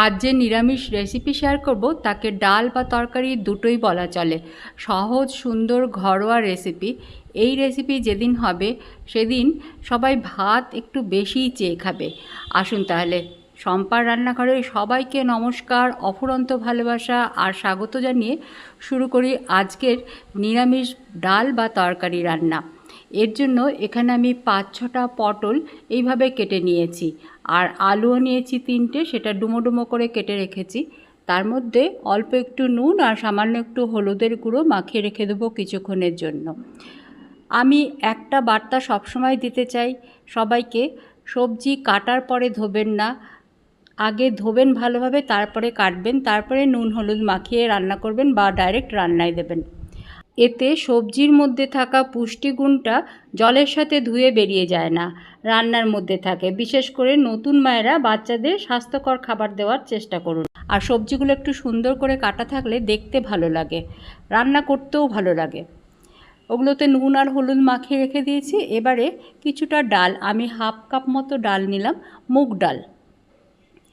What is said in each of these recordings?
আজ যে নিরামিষ রেসিপি শেয়ার করব, তাকে ডাল বা তরকারি দুটোই বলা চলে। সহজ, সুন্দর, ঘরোয়া রেসিপি এই রেসিপি যেদিন হবে, সেদিন সবাই ভাত একটু বেশিই চেয়ে খাবে। আসুন তাহলে সম্পার রান্নাঘরে সবাইকে নমস্কার, অফুরন্ত ভালোবাসা আর স্বাগত জানিয়ে শুরু করি আজকের নিরামিষ ডাল বা তরকারি রান্না। এর জন্য এখানে আমি পাঁচ ছটা পটল এইভাবে কেটে নিয়েছি। আর আলুও নিয়েছি তিনটে, সেটা ডুমো ডুমো করে কেটে রেখেছি। তার মধ্যে অল্প একটু নুন আর সামান্য একটু হলুদের গুঁড়ো মাখিয়ে রেখে দেবো কিছুক্ষণের জন্য। আমি একটা বার্তা সবসময় দিতে চাই সবাইকে, সবজি কাটার পরে ধোবেন না। আগে ধোবেন ভালোভাবে, তারপরে কাটবেন, তারপরে নুন হলুদ মাখিয়ে রান্না করবেন বা ডাইরেক্ট রান্নায় দেবেন। এতে সবজির মধ্যে থাকা পুষ্টিগুণটা জলের সাথে ধুয়ে বেরিয়ে যায় না, রান্নার মধ্যে থাকে। বিশেষ করে নতুন মায়েরা বাচ্চাদের স্বাস্থ্যকর খাবার দেওয়ার চেষ্টা করুন। আর সবজিগুলো একটু সুন্দর করে কাটা থাকলে দেখতে ভালো লাগে, রান্না করতেও ভালো লাগে। ওগুলোতে নুন আর হলুদ মাখিয়ে রেখে দিয়েছি। এবারে কিছুটা ডাল, আমি হাফ কাপ মতো ডাল নিলাম, মুগ ডাল।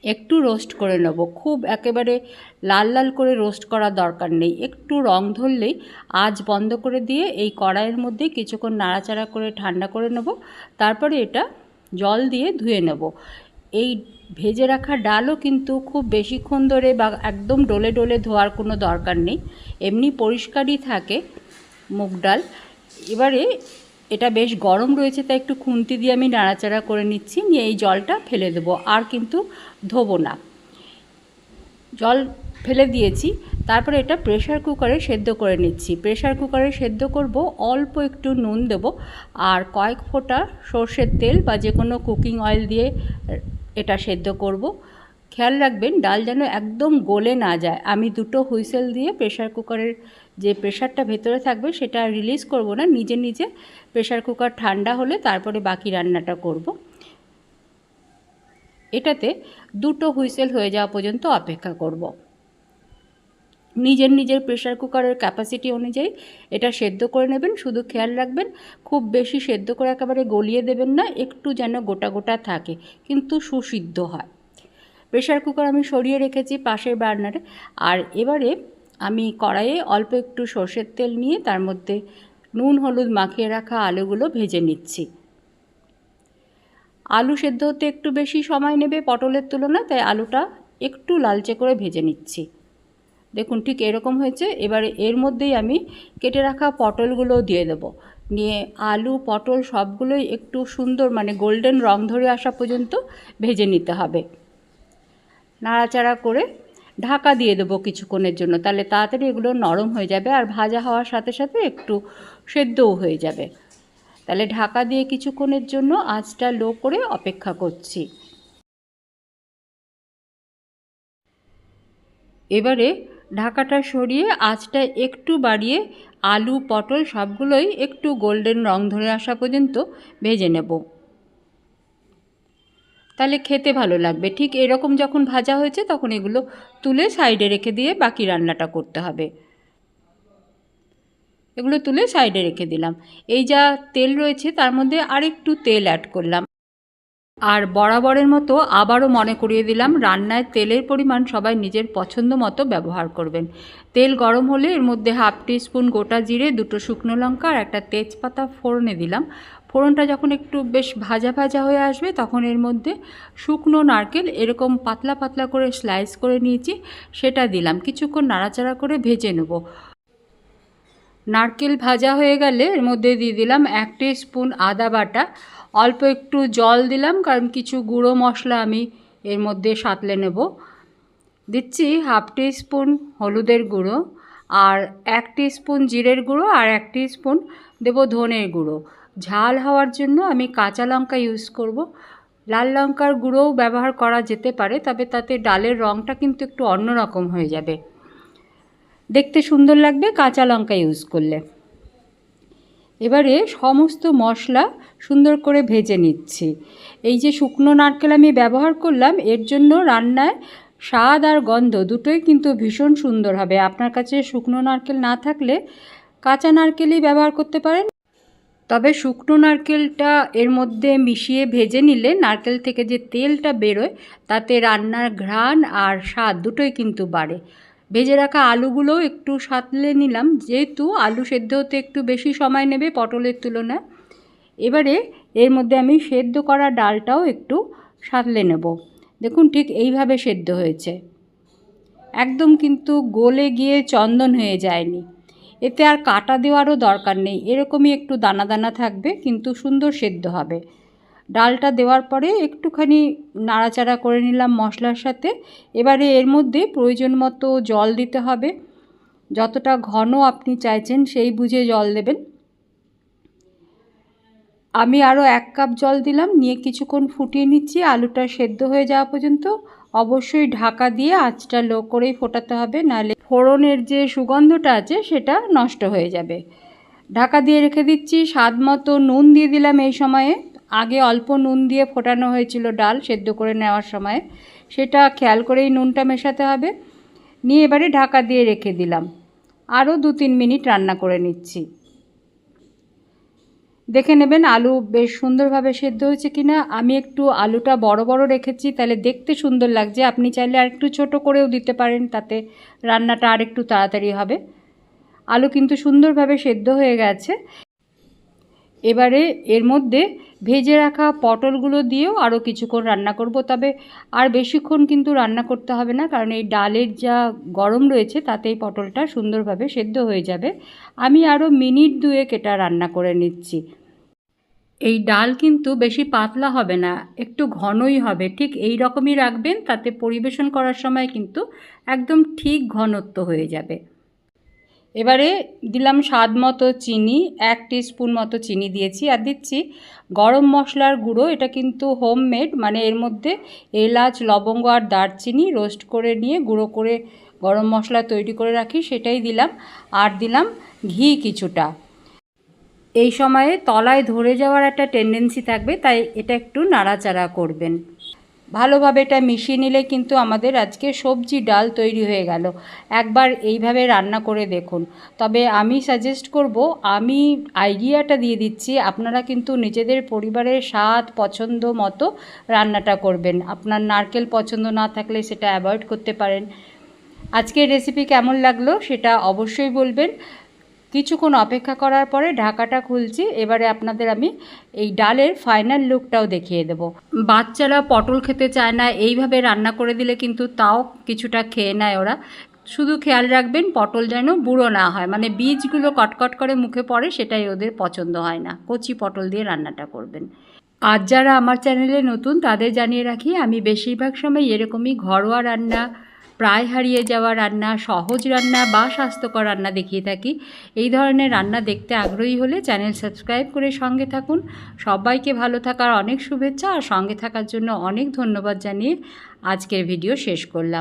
একটু রোস্ট করে নেব। খুব একেবারে লাল লাল করে রোস্ট করার দরকার নেই। একটু রং ধরলেই আজ বন্ধ করে দিয়ে এই কড়াইয়ের মধ্যে কিছুক্ষণ নাড়াচাড়া করে ঠান্ডা করে নেব। তারপরে এটা জল দিয়ে ধুয়ে নেব। এই ভেজে রাখা ডালও কিন্তু খুব বেশিক্ষণ ধরে বা একদম ডলে ডলে ধোয়ার কোনো দরকার নেই। এমনি পরিষ্কারই থাকে মুগ ডাল। এবারে এটা বেশ গরম রয়েছে, তাই একটু খুন্তি দিয়ে আমি নাড়াচাড়া করে নিচ্ছি। নিয়ে এই জলটা ফেলে দেবো, আর কিন্তু ধোবো না। জল ফেলে দিয়েছি, তারপরে এটা প্রেশার কুকারে সেদ্ধ করে নিচ্ছি। প্রেশার কুকারে সেদ্ধ করব, অল্প একটু নুন দেব, আর কয়েক ফোঁটা সর্ষের তেল বা যে কোনো কুকিং অয়েল দিয়ে এটা সেদ্ধ করব। খেয়াল রাখবেন, ডাল যেন একদম গলে না যায়। আমি দুটো হুইসেল দিয়ে প্রেশার কুকারের যে প্রেশারটা ভেতরে থাকবে, সেটা রিলিজ করব না। নিজে নিজে প্রেশার কুকার ঠান্ডা হলে তারপরে বাকি রান্নাটা করব। এটাতে দুটো হুইসেল হয়ে যাওয়া পর্যন্ত অপেক্ষা করব। নিজের নিজের প্রেশার কুকারের ক্যাপাসিটি অনুযায়ী এটা সেদ্ধ করে নেবেন। শুধু খেয়াল রাখবেন, খুব বেশি সেদ্ধ করে একেবারে গলিয়ে দেবেন না, একটু যেন গোটা গোটা থাকে, কিন্তু সুসিদ্ধ হয়। প্রেশার কুকার আমি সরিয়ে রেখেছি পাশের বার্নারে আর এবারে আমি কড়াইয়ে অল্প একটু সর্ষের তেল নিয়ে তার মধ্যে নুন, হলুদ মাখিয়ে রাখা আলুগুলো ভেজে নিচ্ছি। আলু সেদ্ধ হতে একটু বেশি সময় নেবে পটলের তুলনায়, তাই আলুটা একটু লালচে করে ভেজে নিচ্ছি। দেখুন ঠিক এরকম হয়েছে, এবারে এর মধ্যেই আমি কেটে রাখা পটলগুলো দিয়ে দেবো। নিয়ে আলু, পটল সবগুলোই একটু সুন্দর মানে গোল্ডেন রং ধরে আসা পর্যন্ত ভেজে নিতে হবে। নাড়াচাড়া করে ঢাকা দিয়ে দেবো কিছুক্ষণের জন্য। তাহলে তাড়াতাড়ি এগুলো নরম হয়ে যাবে আর ভাজা হওয়ার সাথে সাথে একটু সেদ্ধও হয়ে যাবে। তাহলে ঢাকা দিয়ে কিছুক্ষণের জন্য আঁচটা লো করে অপেক্ষা করছি। এবারে ঢাকাটা সরিয়ে আঁচটা একটু বাড়িয়ে আলু, পটল সবগুলোই একটু গোল্ডেন রং ধরে আসা পর্যন্ত ভেজে নেব। তাহলে খেতে ভালো লাগবে। ঠিক এরকম যখন ভাজা হয়েছে তখন এগুলো তুলে সাইডে রেখে দিয়ে বাকি রান্নাটা করতে হবে। এগুলো তুলে সাইডে রেখে দিলাম। এই যা তেল রয়েছে তার মধ্যে আরেকটু তেল অ্যাড করলাম। আর বরাবরের মতো আবারও মনে করিয়ে দিলাম, রান্নায় তেলের পরিমাণ সবাই নিজের পছন্দ মতো ব্যবহার করবেন। তেল গরম হলে এর মধ্যে হাফ স্পুন গোটা জিরে, দুটো শুকনো লঙ্কা আর একটা তেজপাতা ফোড়নে দিলাম। ফোড়নটা যখন একটু বেশ ভাজা ভাজা হয়ে আসবে, তখন এর মধ্যে শুকনো নারকেল এরকম পাতলা পাতলা করে স্লাইস করে নিয়েছি, সেটা দিলাম। কিছুক্ষণ নাড়াচাড়া করে ভেজে নেব। নারকেল ভাজা হয়ে গেলে এর মধ্যে দিয়ে দিলাম এক স্পুন আদা বাটা। অল্প একটু জল দিলাম, কারণ কিছু গুঁড়ো মশলা আমি এর মধ্যে সাঁতলে নেব। দিচ্ছি হাফ স্পুন হলুদের গুঁড়ো আর এক স্পুন জিরের গুঁড়ো আর এক স্পুন দেবো ধনের গুঁড়ো। ঝাল হওয়ার জন্য আমি কাঁচা লঙ্কা ইউজ করব। লাল লঙ্কার গুঁড়োও ব্যবহার করা যেতে পারে, তবে তাতে ডালের রঙটা কিন্তু একটু অন্যরকম হয়ে যাবে। দেখতে সুন্দর লাগবে, কাঁচা লঙ্কা ইউজ করলে। এবারে সমস্ত মশলা সুন্দর করে ভেজে নিচ্ছি। এই যে শুকনো নারকেল আমি ব্যবহার করলাম, এর জন্য রান্নায় স্বাদ আর গন্ধ দুটোই কিন্তু ভীষণ সুন্দর হবে। আপনার কাছে শুকনো নারকেল না থাকলে কাঁচা নারকেলই ব্যবহার করতে পারেন। তবে শুকনো নারকেলটা এর মধ্যে মিশিয়ে ভেজে নিলে নারকেল থেকে যে তেলটা বেরোয়, তাতে রান্নার ঘ্রাণ আর স্বাদ দুটোই কিন্তু বাড়ে। ভেজে রাখা আলুগুলো একটু সাতলে নিলাম। যেহেতু আলু সেদ্ধ হতে একটু বেশি সময় নেবে পটলের তুলনায়। এবারে এর মধ্যে আমি সেদ্ধ করা ডালটাও একটু সাতলে নেব। দেখুন ঠিক এইভাবে সেদ্ধ হয়েছে। একদম কিন্তু গলে গিয়ে চন্দন হয়ে যায়নি। এতে আর কাটা দেওয়ারও দরকার নেই। এরকমই একটু দানা দানা থাকবে, কিন্তু সুন্দর সেদ্ধ হবে। ডালটা দেওয়ার পরে একটুখানি নাড়াচাড়া করে নিলাম মশলার সাথে। এবারে এর মধ্যে প্রয়োজন মতো জল দিতে হবে। যতটা ঘন আপনি চাইছেন সেই বুঝে জল দেবেন। আমি আরও এক কাপ জল দিলাম, নিয়ে কিছুক্ষণ ফুটিয়ে নিচ্ছি। আলুটা সেদ্ধ হয়ে যাওয়া পর্যন্ত অবশ্যই ঢাকা দিয়ে আঁচটা লো করেই ফোটাতে হবে, নাহলে ফোড়নের যে সুগন্ধটা আছে সেটা নষ্ট হয়ে যাবে। ঢাকা দিয়ে রেখে দিচ্ছি, স্বাদ মতো নুন দিয়ে দিলাম এই সময়ে। আগে অল্প নুন দিয়ে ফোটানো হয়েছিল ডাল সেদ্ধ করে নেওয়ার সময়। সেটা খেয়াল করেই নুনটা মেশাতে হবে। নিয়ে এবারে ঢাকা দিয়ে রেখে দিলাম। আরও দু তিন মিনিট রান্না করে নিচ্ছি। দেখে নেবেন আলু বেশ সুন্দরভাবে সেদ্ধ হয়েছে কিনা। আমি একটু আলুটা বড় বড় রেখেছি, তাহলে দেখতে সুন্দর লাগছে। আপনি চাইলে আর একটু ছোটো করেও দিতে পারেন, তাতে রান্নাটা আর একটু তাড়াতাড়ি হবে। আলু কিন্তু সুন্দরভাবে সেদ্ধ হয়ে গেছে। এবারে এর মধ্যে ভেজে রাখা পটলগুলো দিয়েও আরও কিছুক্ষণ রান্না করব। তবে আর বেশিক্ষণ কিন্তু রান্না করতে হবে না, কারণ এই ডালের যা গরম রয়েছে তাতেই পটলটা সুন্দরভাবে সেদ্ধ হয়ে যাবে। আমি আরও মিনিট দুয়েক এটা রান্না করে নিচ্ছি। এই ডাল কিন্তু বেশি পাতলা হবে না, একটু ঘনই হবে। ঠিক এই রকমই রাখবেন, তাতে পরিবেশন করার সময় কিন্তু একদম ঠিক ঘনত্ব হয়ে যাবে। এবারে দিলাম স্বাদ মতো চিনি, এক স্পুন মতো চিনি দিয়েছি আর দিচ্ছি গরম মশলার গুঁড়ো। এটা কিন্তু হোমমেড মানে এর মধ্যে এলাচ, লবঙ্গ আর দারচিনি রোস্ট করে নিয়ে গুঁড়ো করে গরম মশলা তৈরি করে রাখি, সেটাই দিলাম। আর দিলাম ঘি কিছুটা। এই সময়ে তলায় ধরে যাওয়ার একটা টেন্ডেন্সি থাকবে, তাই এটা একটু নাড়াচাড়া করবেন। ভালোভাবে এটা মিশিয়ে নিলে কিন্তু আমাদের আজকে সবজি ডাল তৈরি হয়ে গেল। একবার এইভাবে রান্না করে দেখুন। তবে আমি সাজেস্ট করব, আমি আইডিয়াটা দিয়ে দিচ্ছি, আপনারা কিন্তু নিজেদের পরিবারের স্বাদ, পছন্দ মতো রান্নাটা করবেন। আপনার নারকেল পছন্দ না থাকলে সেটা অ্যাভয়েড করতে পারেন। আজকের রেসিপি কেমন লাগল সেটা অবশ্যই বলবেন। কিছুক্ষণ অপেক্ষা করার পরে ঢাকাটা খুলছি। এবারে আপনাদের আমি এই ডালের ফাইনাল লুকটাও দেখিয়ে দেব। বাচ্চারা পটল খেতে চায় না, এইভাবে রান্না করে দিলে কিন্তু তাও কিছুটা খেয়ে নেয় ওরা। শুধু খেয়াল রাখবেন, পটল যেন বুড়ো না হয় মানে বীজগুলো কটকট করে মুখে পড়ে সেটাই ওদের পছন্দ হয় না। কচি পটল দিয়ে রান্নাটা করবেন। আজ যারা আমার চ্যানেলে নতুন, তাদের জানিয়ে রাখি, আমি বেশিরভাগ সময় এরকমই ঘরোয়া রান্না, প্রায় হারিয়ে যাওয়া রান্না, সহজ রান্না বা স্বাস্থ্যকর রান্না দেখিয়ে থাকি। এই ধরনের রান্না দেখতে আগ্রহী হলে চ্যানেল সাবস্ক্রাইব করে সঙ্গে থাকুন। সবাইকে ভালো থাকার অনেক শুভেচ্ছা, আর সঙ্গে থাকার জন্য অনেক ধন্যবাদ জানিয়ে আজকের ভিডিও শেষ করলাম।